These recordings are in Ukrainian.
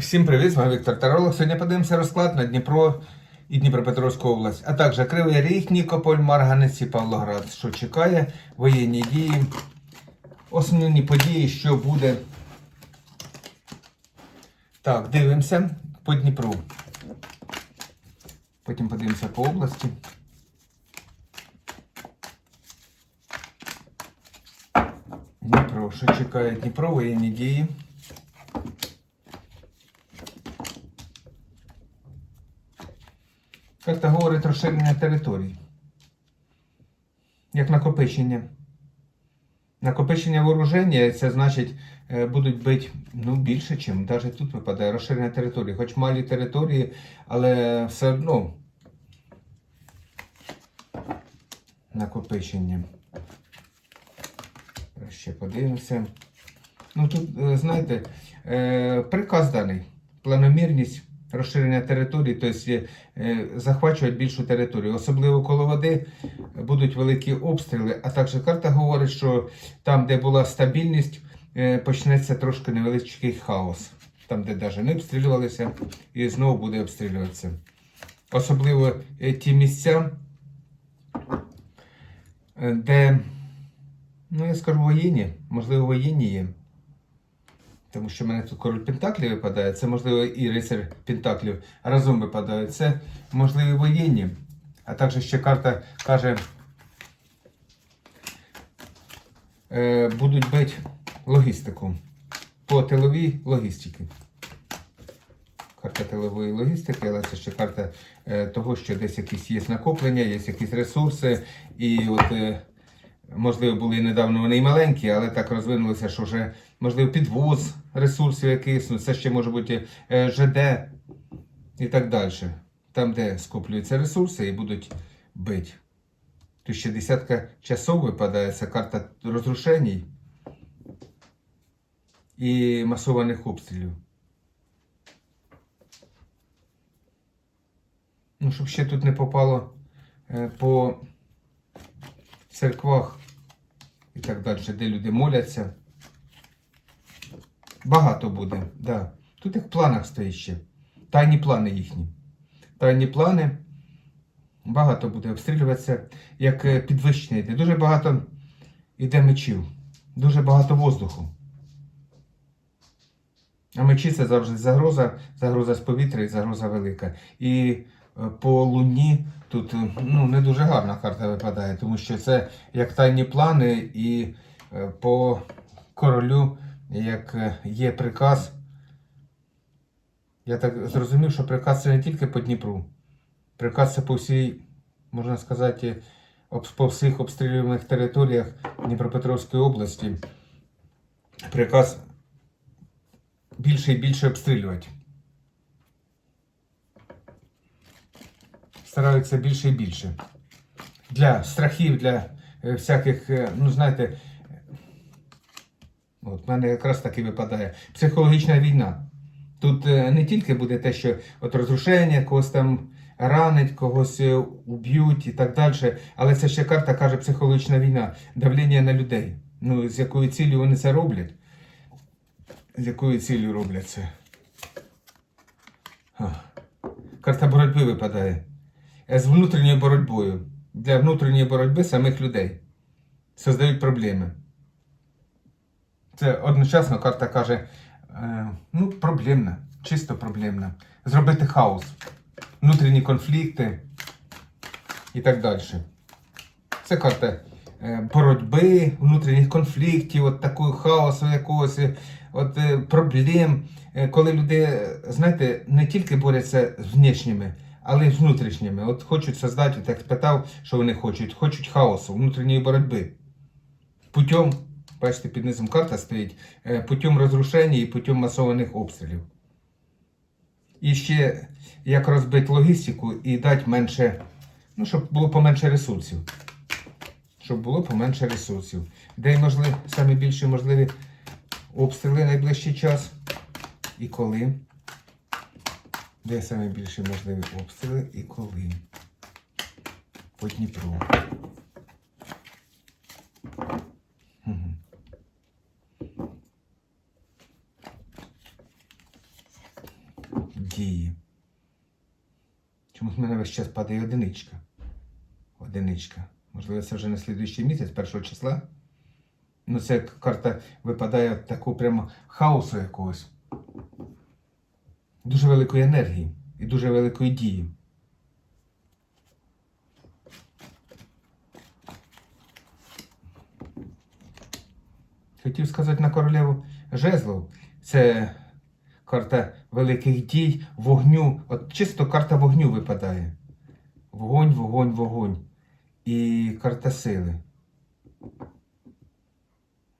Всім привіт, з вами Віктор Таролог. Сьогодні подивимося розклад на Дніпро і Дніпропетровську область, а також Кривий Ріг, Нікополь, Марганець і Павлоград, що чекає воєнні дії, основні події, що буде. Так, дивимося по Дніпру. Потім подивимося по області. Дніпро, що чекає Дніпро, воєнні дії. Карта говорить розширення територій. Як накопичення. Накопичення вооруження, це значить, е, будуть бити ну, більше, ніж навіть тут випадає розширення території. Хоч малі території, але все одно накопичення. Ще подивимося. Ну тут, е, знаєте, е, приказ даний. Планомірність розширення території, тобто е, захвачують більшу територію. Особливо коло води будуть великі обстріли. А також карта говорить, що там, де була стабільність, е, почнеться трошки невеличкий хаос. Там, де навіть не обстрілювалися, і знову буде обстрілюватися. Особливо е, ті місця, де, ну я скажу, воєнні, можливо, воєнні є. Тому що в мене тут король Пентаклів випадає, це можливо і рицар Пентаклів разом випадають. Це можливі воєнні. А також ще карта каже, е, будуть бити логістику по тиловій логістиці. Карта тилової логістики, але це ще карта е, того, що десь якісь є накоплення, є якісь ресурси. І от, е, можливо, були недавно вони і маленькі, але так розвинулося, що вже можливо підвоз ресурсів якихось, ну, це ще може бути е, ЖД і так далі. Там, де скоплюються ресурси і будуть бити. Тут ще десятка часов випадає, це карта розрушень і масованих обстрілів. Ну, щоб ще тут не попало е, по церквах і так далі, де люди моляться. Багато буде, да. Тут як в планах стоїть ще. Тайні плани їхні. Тайні плани. Багато буде обстрілюватися, як е, підвищення йде. Дуже багато йде мечів. Дуже багато воздуху. А мечі це завжди загроза, загроза з повітря і загроза велика. І е, по луні тут е, ну, не дуже гарна карта випадає, тому що це як тайні плани, і по королю, як е, є приказ. Я так зрозумів, що приказ це не тільки по Дніпру. Приказ це по всій, можна сказати, по всіх обстрілюваних територіях Дніпропетровської області. Приказ більше і більше обстрілювати. Стараються більше і більше. Для страхів, для е, всяких, е, ну знаєте, от в мене якраз таки випадає психологічна війна. Тут е, не тільки буде те, що от розрушення, когось там ранить, когось е, уб'ють і так далі, але це ще карта каже психологічна війна, давлення на людей. Ну, з якою цілею вони це роблять? З якою цілею роблять це? Карта боротьби випадає. Е, З внутрішньою боротьбою. Для внутрішньої боротьби самих людей. Создають проблеми. Це одночасно карта каже, е, ну, проблемна, чисто проблемна. Зробити хаос, внутрішні конфлікти і так далі. Це карта е, боротьби, внутрішніх конфліктів, от такого хаосу якогось, от е, проблем. Коли люди, знаєте, не тільки борються з внешніми, але й з внутрішніми. От хочуть создати, от як спитав, що вони хочуть, хочуть хаосу, внутрішньої боротьби. Путем, бачите, під низом карта стоїть, е, путем розрушення і путем масованих обстрілів. І ще як розбити логістику і дати менше, ну, щоб було поменше ресурсів. Щоб було поменше ресурсів. Де можливі, самі більші можливі обстріли найближчий час. І коли? Де самі більші можливі обстріли і коли? По Дніпру. Мгм. дії. Чомусь в мене весь час падає одиничка. Одиничка. Можливо, це вже на слідуючий місяць, першого числа. Ну, це карта випадає такого прямо хаосу якогось. Дуже великої енергії і дуже великої дії. Хотів сказати на королеву жезлов. Це карта великих дій, вогню. От чисто карта вогню випадає. Вогонь, вогонь, вогонь. І карта сили.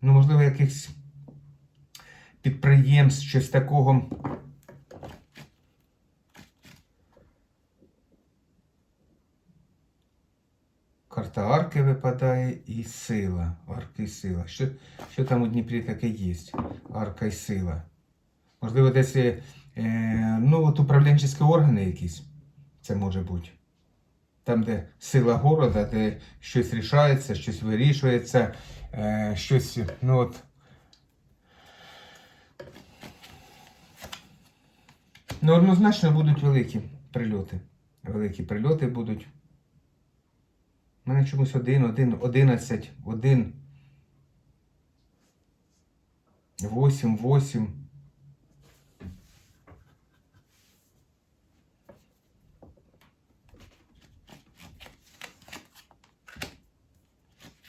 Ну, можливо, якихось підприємств, щось такого. Карта арки випадає і сила. Арка і сила. Що, що там у Дніпрі таке є? Арка і сила. Можливо, десь е, ну, от управлінчі органи якісь. Це може бути. Там, де сила города, де щось рішається, щось вирішується, е, щось, ну от. Ну, однозначно будуть великі прильоти. Великі прильоти будуть. У мене чомусь один, один, одинадцять, один. Восім, восім.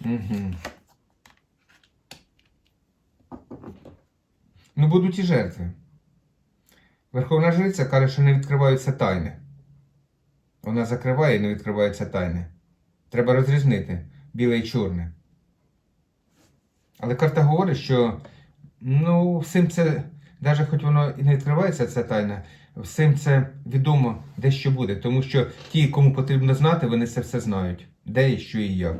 Угу. Ну, будуть і жертви. Верховна Жриця каже, що не відкриваються тайни. Вона закриває і не відкриваються тайни. Треба розрізнити біле і чорне. Але карта говорить, що ну, всім це, навіть хоч воно і не відкривається, ця тайна, всім це відомо, де що буде. Тому що ті, кому потрібно знати, вони це все знають. Де і що і як.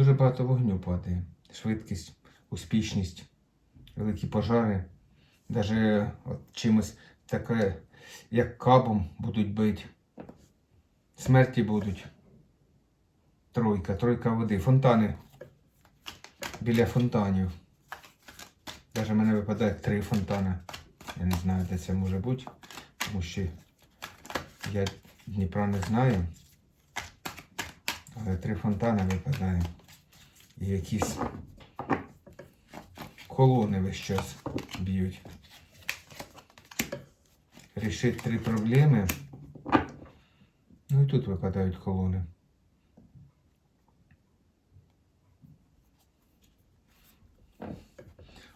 Дуже багато вогню падає. Швидкість, успішність, великі пожари. Навіть чимось таке, як кабом будуть бити. Смерті будуть. Тройка, тройка води. Фонтани. Біля фонтанів. Навіть в мене випадає три фонтани. Я не знаю, де це може бути, тому що я Дніпра не знаю. Але три фонтани випадає. І якісь колони весь час б'ють. Рішить три проблеми. Ну і тут випадають колони.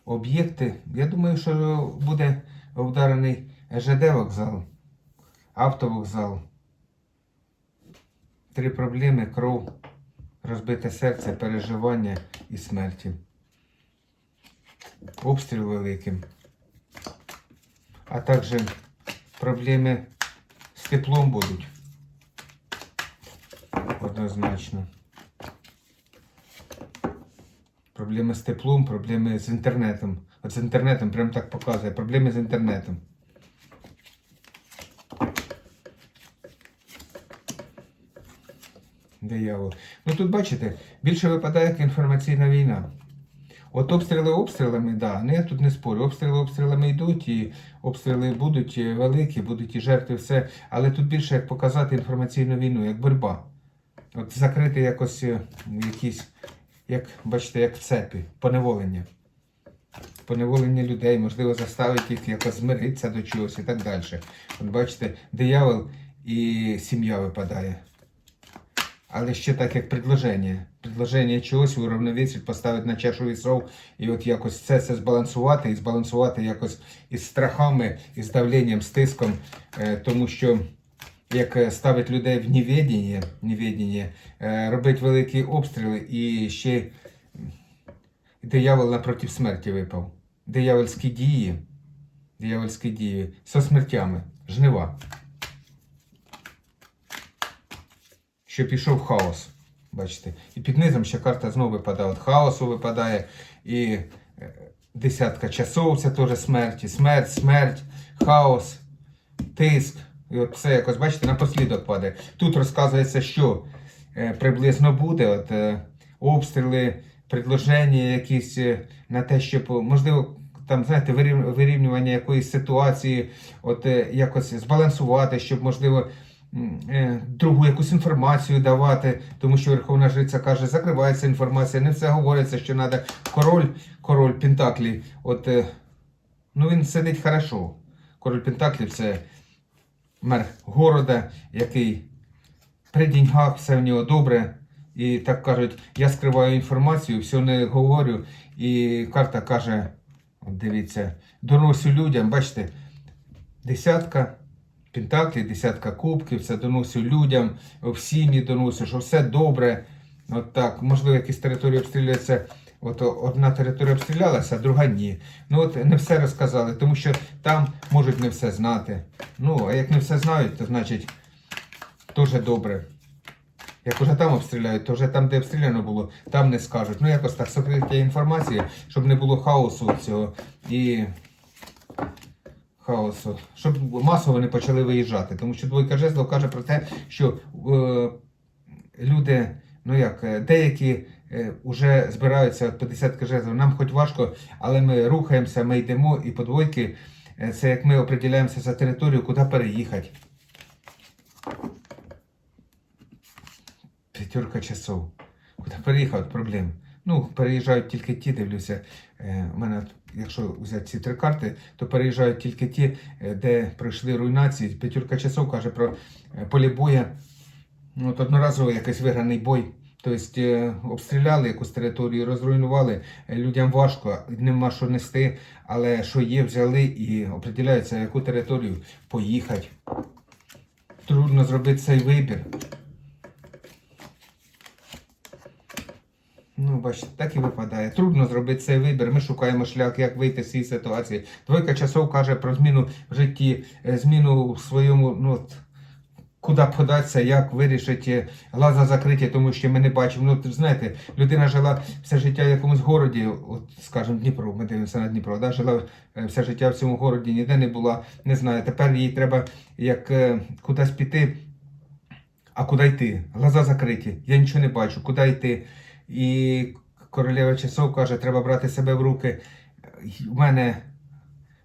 Об'єкти. Я думаю, що буде вдарений ЖД вокзал, автовокзал. Три проблеми, кров, розбите серце, переживання і смерті. Обстріл великий. А також проблеми з теплом будуть. Однозначно. Проблеми з теплом, проблеми з інтернетом. От з інтернетом прям так показує. Проблеми з інтернетом. Диявол. Ну тут бачите, більше випадає як інформаційна війна. От обстріли обстрілами, да, ну я тут не спорю. Обстріли обстрілами йдуть, і обстріли будуть великі, будуть і жертви, все. Але тут більше як показати інформаційну війну, як боротьба. От закрити якось е, якісь, як бачите, як в цепі, поневолення. Поневолення людей, можливо, заставити їх якось змиритися до чогось і так далі. От бачите, диявол і сім'я випадає. Але ще так, як предложення. Предложення чогось уравновесить, поставити на чашу весов і от якось це все збалансувати і збалансувати якось із страхами, із давленням, з тиском. Е, тому що як е, ставить людей в неведення, неведення е, робить великі обстріли і ще диявол напротив смерті випав. Диявольські дії, диявольські дії со смертями, жнива. Що пішов хаос. Бачите? І під низом ще карта знову випадає. От хаосу випадає. І е, десятка часов це теж смерті. Смерть, смерть, хаос, тиск. І от все якось, бачите, напослідок падає. Тут розказується, що е, приблизно буде. От, е, обстріли, предложення якісь на те, щоб можливо. Там, знаєте, вирівнювання якоїсь ситуації, от якось збалансувати, щоб, можливо, другу якусь інформацію давати, тому що Верховна Жриця каже, закривається інформація, не все говориться, що треба. Король, король Пентаклі, от, е, ну він сидить хорошо. Король Пентаклів це мер города, який при деньгах все в нього добре. І так кажуть, я скриваю інформацію, все не говорю. І карта каже: дивіться, доносю людям, бачите, десятка пентаклів, десятка кубків, це доносю людям, в сім'ї доносю, що все добре. От так, можливо, якісь території обстрілюються. От одна територія обстрілялася, а друга ні. Ну от не все розказали, тому що там можуть не все знати. Ну, а як не все знають, то значить теж добре. Як уже там обстріляють, то вже там, де обстріляно було, там не скажуть. Ну, якось так сокриття інформації, щоб не було хаосу цього і хаосу, щоб масово не почали виїжджати. Тому що двойка жезлов каже про те, що е, люди, ну як, е, деякі е, вже збираються по десятки жезлів. Нам хоч важко, але ми рухаємося, ми йдемо, і по двойки е, це як ми определяємося за територію, куди переїхати. П'ятерка часов. Куди переїхав, проблем. Ну, переїжджають тільки ті, дивлюся. Е, у мене, якщо взяти ці три карти, то переїжджають тільки ті, е, де пройшли руйнації. П'ятерка часов каже про е, полі боя. Ну, от одноразово якийсь виграний бой. Тобто е, обстріляли якусь територію, розруйнували, людям важко, нема що нести, але що є, взяли і определяються, яку територію поїхати. Трудно зробити цей вибір. Ну, бачите, так і випадає. Трудно зробити цей вибір. Ми шукаємо шлях, як вийти з цієї ситуації. Двойка часов каже про зміну в житті, е, зміну в своєму, ну, куди податися, як вирішити глаза закриті, тому що ми не бачимо. Ну, знаєте, людина жила все життя в якомусь городі, от, скажімо, Дніпро, ми дивимося на Дніпро, да? жила е, все життя в цьому городі, ніде не була, не знаю. Тепер їй треба як е, кудись піти. А куди йти? Глаза закриті, я нічого не бачу, куди йти. І королева часов каже, треба брати себе в руки. У мене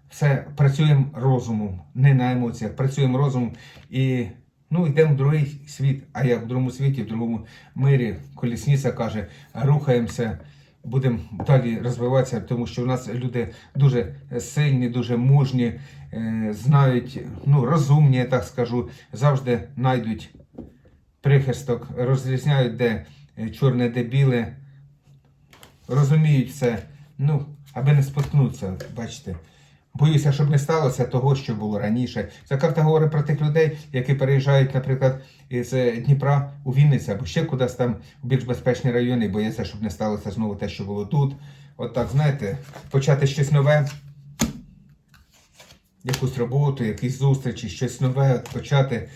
все працюємо розумом, не на емоціях, працюємо розумом і ну, йдемо в другий світ. А як в другому світі, в другому мирі, колісниця каже, рухаємося, будемо далі розвиватися, тому що в нас люди дуже сильні, дуже мужні, е, знають, ну, розумні, я так скажу, завжди знайдуть прихисток, розрізняють, де чорне, де біле, розуміють все, ну, аби не споткнутися, бачите. Боюся, щоб не сталося того, що було раніше. Ця карта говорить про тих людей, які переїжджають, наприклад, із е, Дніпра у Вінницю або ще кудись там в більш безпечні райони, і бояться, щоб не сталося знову те, що було тут. От так, знаєте, почати щось нове, якусь роботу, якісь зустрічі, щось нове от почати.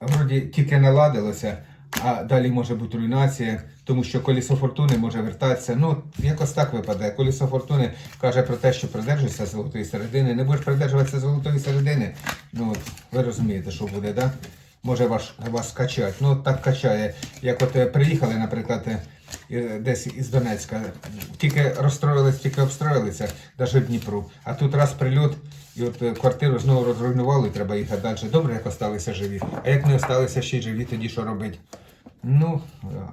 Вроді тільки наладилося, а далі може бути руйнація, тому що колесо фортуни може вертатися. Ну, якось так випадає. Колесо фортуни каже про те, що придержуйся золотої середини. Не будеш придержуватися золотої середини. Ну, ви розумієте, що буде, да? Може вас, вас качати. Ну, так качає. Як от е, приїхали, наприклад, е, десь із Донецька, тільки розстроїлись, тільки обстроїлися, навіть в Дніпру. А тут раз прильот, і от е, квартиру знову розруйнували, треба їхати далі. Добре, як осталися живі. А як не осталися ще й живі, тоді що робити? Ну,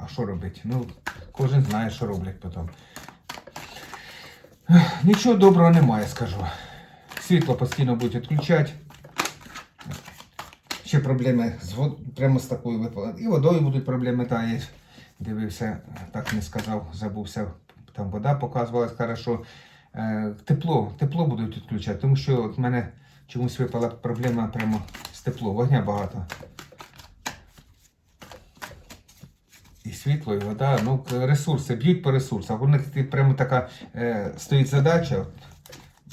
а що робити? Ну, кожен знає, що роблять потім. Нічого доброго немає, скажу. Світло постійно будуть відключати. Ще проблеми з вод... прямо з такою випали. І водою будуть проблеми, та я дивився, так не сказав, забувся. Там вода показувалась хорошо. Е, тепло, тепло будуть відключати, тому що в мене чомусь випала проблема прямо з тепло, вогня багато. І світло, і вода, ну ресурси, б'ють по ресурсах. У них прямо така е, стоїть задача,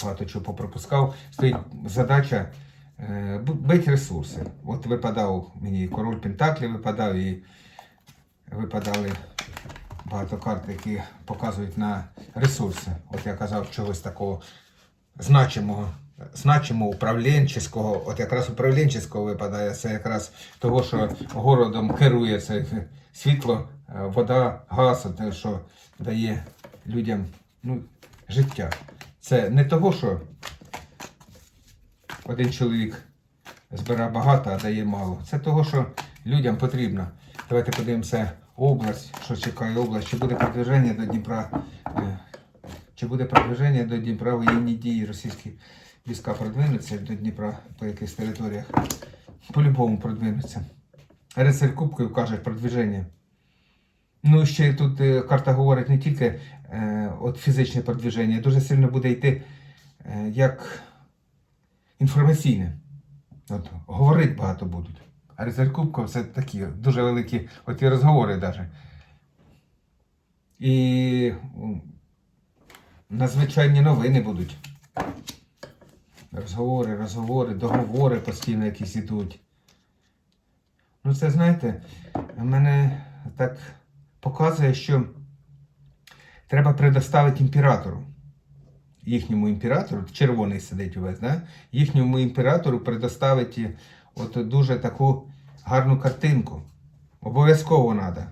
багато чого попропускав, стоїть задача е, бить ресурси. От випадав мені король Пентаклі, випадав і випадали багато карт, які показують на ресурси. От я казав чогось такого значимого. Значимо управлінчого, от якраз управлінчого випадає, це якраз того, що городом керує це світло, е, вода, газ, те, що дає людям ну, життя. Це не того, що один чоловік збирає багато, а дає мало. Це того, що людям потрібно. Давайте подивимося область, що чекає область, чи буде продвиження до Дніпра. е, Чи буде продвиження до Дніпра воєнні дії російські війська продвинуться до Дніпра по якихось територіях? По-любому продвинуться. Рицарь Кубкою каже продвиження. Ну, ще тут е, карта говорить не тільки е, от фізичне продвиження, дуже сильно буде йти е, як інформаційне. От, говорить багато будуть. А рицарь Кубков це такі дуже великі оті розговори навіть. І надзвичайні новини будуть. Розговори, розговори, договори постійно якісь ідуть. Ну, це знаєте, мене так показує, що треба предоставити імператору. Їхньому імператору, червоний сидить у вас, да? їхньому імператору предоставити от дуже таку гарну картинку. Обов'язково треба.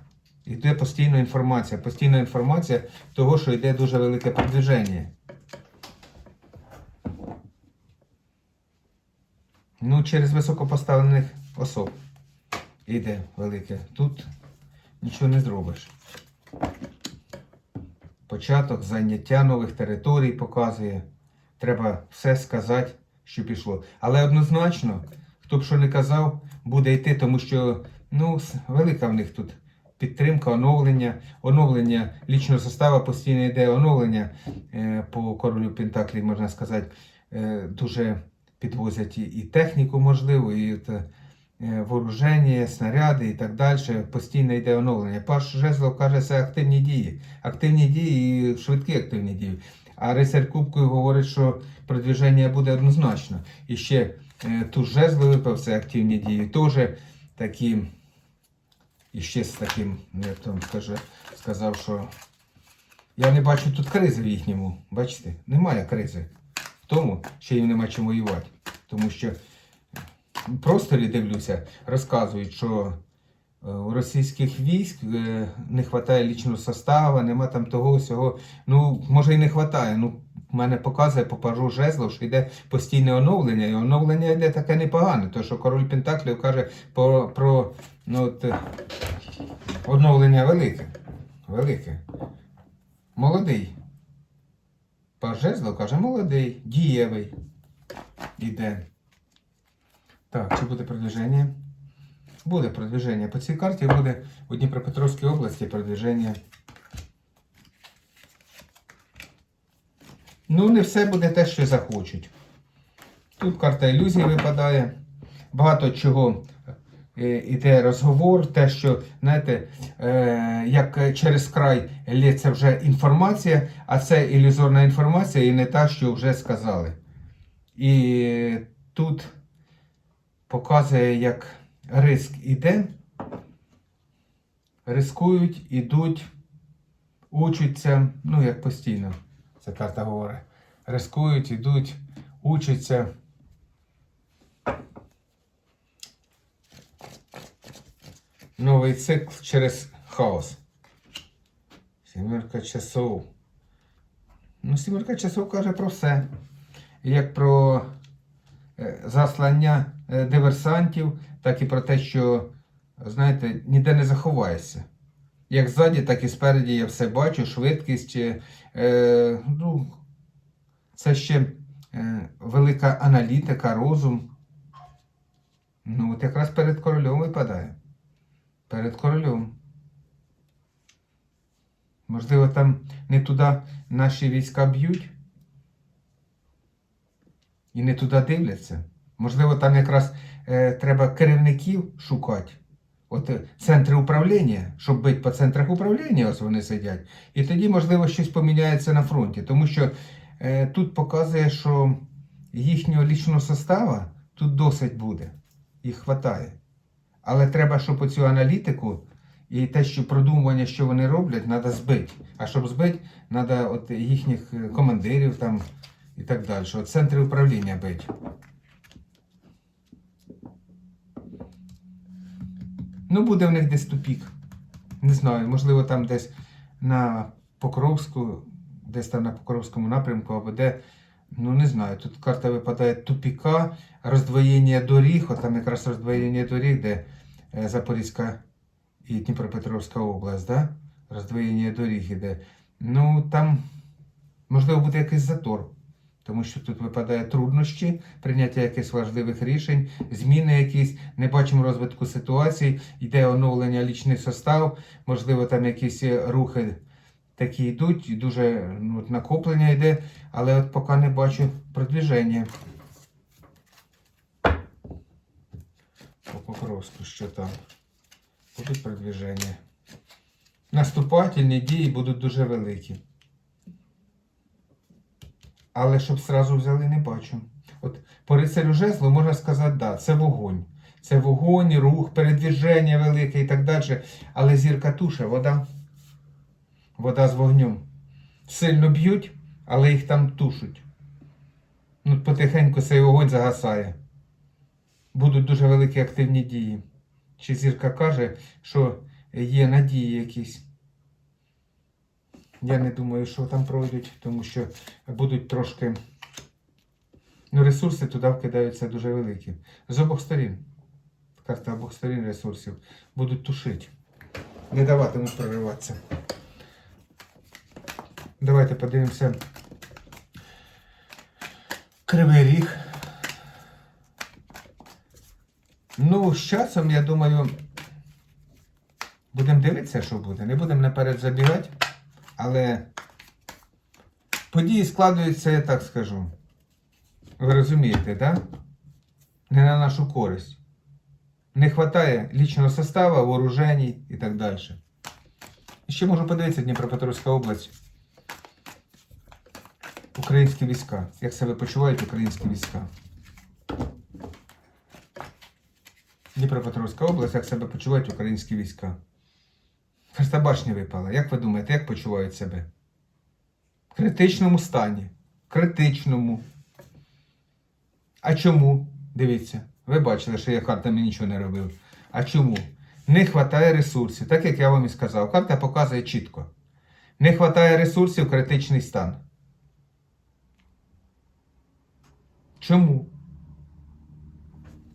Йде постійна інформація. Постійна інформація того, що йде дуже велике продвиження. Ну, через високопоставлених особ йде велике. Тут нічого не зробиш. Початок заняття нових територій показує. Треба все сказати, що пішло. Але однозначно, хто б що не казав, буде йти, тому що ну, велика в них тут підтримка, оновлення, оновлення лічного составу постійно йде оновлення е, по королю Пентаклі, можна сказати, е, дуже підвозять і, техніку, можливо, і е, вооруження, снаряди і так далі. Постійно йде оновлення. Паш Жезлов каже, це активні дії. Активні дії і швидкі активні дії. А рицарь Кубкою говорить, що продвіження буде однозначно. І ще е, тут жезли випав, це активні дії. Теж такі, і ще з таким, як там каже, сказав, що я не бачу тут кризи в їхньому. Бачите, немає кризи. Тому, що їм нема чим воювати. Тому що в просторі дивлюся, розказують, що е, у російських військ е, не вистачає лічного составу, нема там того всього. Ну, може і не вистачає. Ну, мене показує по пажу жезлов, що йде постійне оновлення, і оновлення йде таке непогане. То, що король Пентаклів каже про, про ну, от, е, оновлення велике. Велике. Молодий. Паж жезлов каже, молодий, дієвий. Іде. Так, чи буде продвиження? Буде продвиження. По цій карті буде у Дніпропетровській області продвиження. Ну, не все буде те, що захочуть. Тут карта ілюзії випадає. Багато чого іде розговор, те, що, знаєте, е, як через край лється вже інформація, а це ілюзорна інформація і не та, що вже сказали. І тут показує, як риск іде, рискують, ідуть, учаться, ну, як постійно, ця карта говорить. Рискують, ідуть, учаться. Новий цикл через хаос. Сімерка часов. Ну, сімерка часов каже про все. Як про е, заслання е, диверсантів, так і про те, що, знаєте, ніде не заховаєшся. Як ззаді, так і спереді я все бачу, швидкість. е, Е, ну, це ще е, велика аналітика, розум. Ну, от якраз перед королем випадає. Перед королем. Можливо, там не туди наші війська б'ють і не туди дивляться. Можливо, там якраз е, треба керівників шукати. От е, центри управління, щоб бити по центрах управління, ось вони сидять. І тоді, можливо, щось поміняється на фронті. Тому що е, тут показує, що їхнього лічного составу тут досить буде. Їх хватає. Але треба, щоб оцю аналітику і те, що продумування, що вони роблять, треба збити. А щоб збити, треба от їхніх е, командирів там і так далі. От центри управління бити. Ну, буде в них десь тупік. Не знаю, можливо, там десь на Покровську, десь там на Покровському напрямку, або де. Ну, не знаю. Тут карта випадає тупіка, роздвоєння доріг, от там якраз роздвоєння доріг, де Запорізька і Дніпропетровська область, да? роздвоєння доріг іде. Ну, там, можливо, буде якийсь затор. Тому що тут випадає труднощі, прийняття якихось важливих рішень, зміни якісь, не бачимо розвитку ситуацій, йде оновлення лічний состав, можливо, там якісь е, рухи такі йдуть, дуже ну, накоплення йде, але от поки не бачу продвіження. По Покровську, що там? Будуть продвіження. Наступательні дії будуть дуже великі. Але щоб зразу взяли, не бачу. От по рицарю жезлу можна сказати, да, це вогонь. Це вогонь, рух, передвіження велике і так далі. Але зірка туша, вода. Вода з вогнем. Сильно б'ють, але їх там тушуть. Ну, потихеньку цей вогонь загасає. Будуть дуже великі активні дії. Чи зірка каже, що є надії якісь. Я не думаю, що там пройдуть, тому що будуть трошки. Ну, ресурси туди вкидаються дуже великі. З обох сторін. Карта обох сторін ресурсів будуть тушити. Не даватимуть прориватися. Давайте подивимося. Кривий ріг. Ну, з часом, я думаю, будемо дивитися, що буде. Не будемо наперед забігати. Але події складуються, я так скажу. Ви розумієте, да? Не на нашу користь. Не вистачає лічного составу, вооруженій і так далі. Ще можу подивитися Дніпропетровська область. Українські війська. Як себе почувають українські війська? Дніпропетровська область, як себе почувають українські війська? Карта башні випала. Як ви думаєте, як почувають себе? В критичному стані. Критичному. А чому? Дивіться, ви бачили, що я картами нічого не робив. А чому? Не вистачає ресурсів, так як я вам і сказав. Карта показує чітко. Не вистачає ресурсів критичний стан. Чому?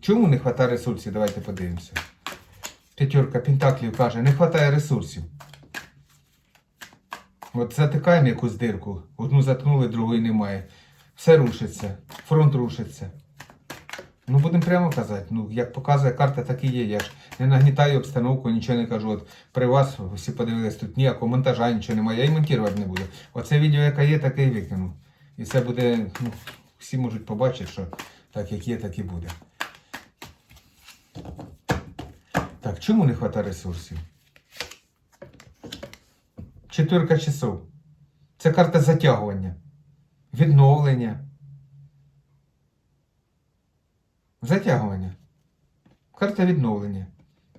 Чому не вистачає ресурсів? Давайте подивимося. П'ятерка Пентаклів каже, не вистачає ресурсів. От затикаємо якусь дирку, одну заткнули, другої немає. Все рушиться, фронт рушиться. Ну, будемо прямо казати. Ну, як показує карта, так і є. Я ж не нагнітаю обстановку, нічого не кажу. От при вас всі подивились, тут ніякого монтажа, нічого немає. Я і монтувати не буду. Оце відео, яке є, таке і викину. І це буде, ну, всі можуть побачити, що так як є, так і буде. Так, чому не вистачає ресурсів? Четвірка часов. Це карта затягування, відновлення. Затягування. Карта відновлення.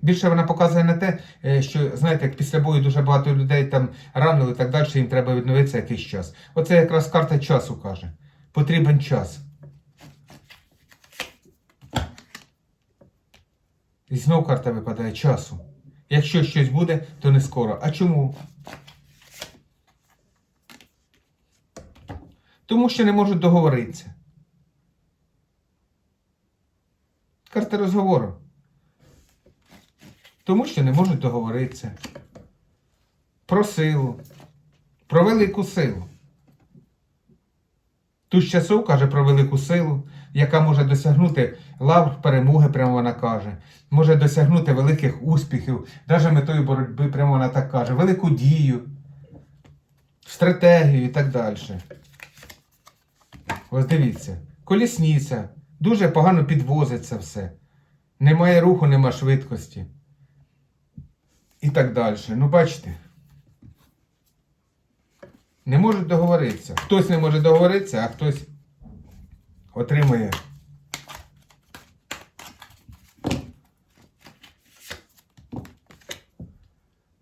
Більше вона показує на те, е, що, знаєте, як після бою дуже багато людей там ранили і так далі, їм треба відновитися якийсь час. Оце якраз карта часу каже. Потрібен час. І знов карта випадає часу. Якщо щось буде, то не скоро. А чому? Тому що не можуть договоритися. Карта розговору. Тому що не можуть договоритися. Про силу. Про велику силу. Тут часов каже про велику силу, яка може досягнути лавр перемоги, прямо вона каже, може досягнути великих успіхів, навіть метою боротьби, прямо вона так каже, велику дію, стратегію і так далі. Ось дивіться, колісниця, дуже погано підвозиться все. Немає руху, нема швидкості. І так далі. Ну, бачите. Не можуть договоритися. Хтось не може договоритися, а хтось отримує.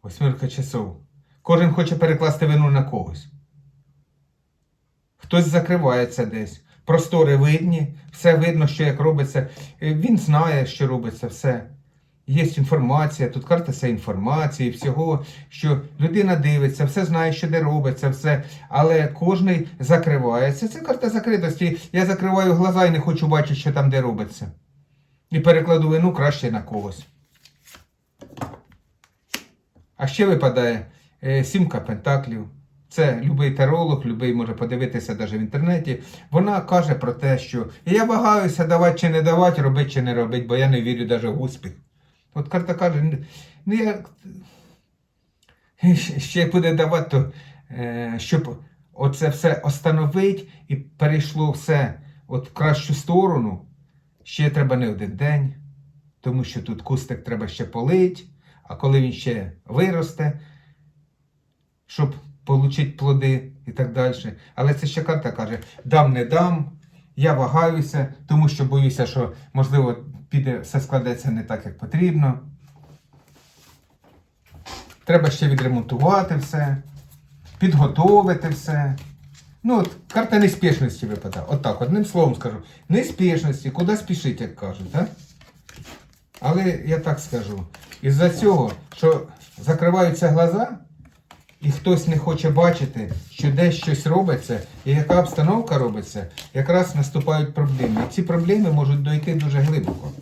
Восьмірка часов. Кожен хоче перекласти вину на когось. Хтось закривається десь. Простори видні, все видно, що як робиться. Він знає, що робиться все. Є інформація, тут карта це інформації, всього, що людина дивиться, все знає, що де робиться, все, але кожний закривається. Це карта закритості. Я закриваю глаза і не хочу бачити, що там де робиться. І перекладу вину краще на когось. А ще випадає е, сімка пентаклів. Це любий таролог, любий може подивитися навіть в інтернеті. Вона каже про те, що я вагаюся давати чи не давати, робити чи не робити, бо я не вірю навіть в успіх. От карта каже, ну я ще буде давати, е, щоб оце все остановить і перейшло все от в кращу сторону, ще треба не один день, тому що тут кустик треба ще полить, а коли він ще виросте, щоб отримати плоди і так далі. Але це ще карта каже: дам, не дам, я вагаюся, тому що боюся, що можливо піде, все складеться не так, як потрібно. Треба ще відремонтувати все, підготовити все. Ну, от карта неспішності випадає. Отак, одним словом скажу. Неспішності, куди спішить, як кажуть, так? Але я так скажу. Із-за цього, що закриваються глаза, і хтось не хоче бачити, що десь щось робиться, і яка обстановка робиться, якраз наступають проблеми. І ці проблеми можуть дойти дуже глибоко.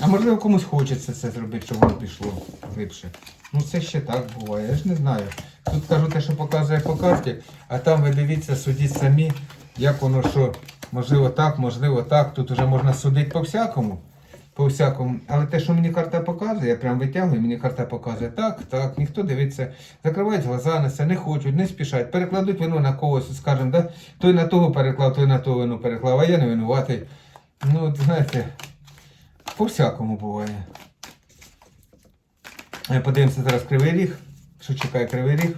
А можливо комусь хочеться це зробити, щоб воно пішло глибше. Ну це ще так буває, я ж не знаю. Тут кажу те, що показує по карті, а там ви дивіться, судіть самі, як воно що, можливо так, можливо так. Тут вже можна судити по всякому. По всякому. Але те, що мені карта показує, я прям витягую, мені карта показує так, так, ніхто дивиться, закривають глаза на це, не хочуть, не спішать, перекладуть вину на когось, скажемо, да? той на того переклав, той на того вину переклав, а я не винуватий. Ну, знаєте, по всякому буває. Е, Подивимося зараз кривий ріг. Що чекає кривий ріг?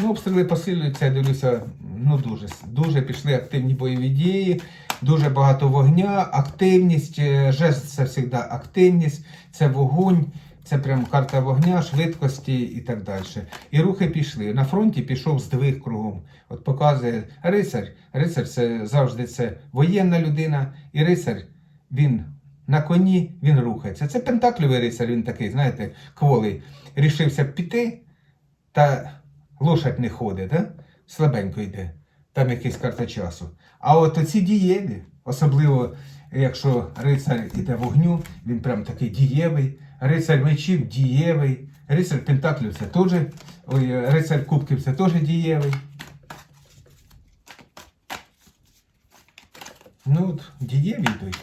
Ну, обстріли посилюються, я дивлюся, ну дуже, дуже пішли активні бойові дії, дуже багато вогня, активність, е, жест це завжди активність, це вогонь, це прям карта вогня, швидкості і так далі. І рухи пішли. На фронті пішов здвиг кругом. От показує рицар. Рицар це завжди це воєнна людина, і рицар він на коні, він рухається. Це пентакльовий рицар, він такий, знаєте, кволий. Рішився піти, та лошадь не ходить, да? слабенько йде. Там якась карта часу. А от оці дієві, особливо якщо рицар іде вогню, він прям такий дієвий. Рицар мечів дієвий. Рицар Пентаклів це теж. Ой, рицар Кубків це теж дієвий. Ну от, дієві йдуть.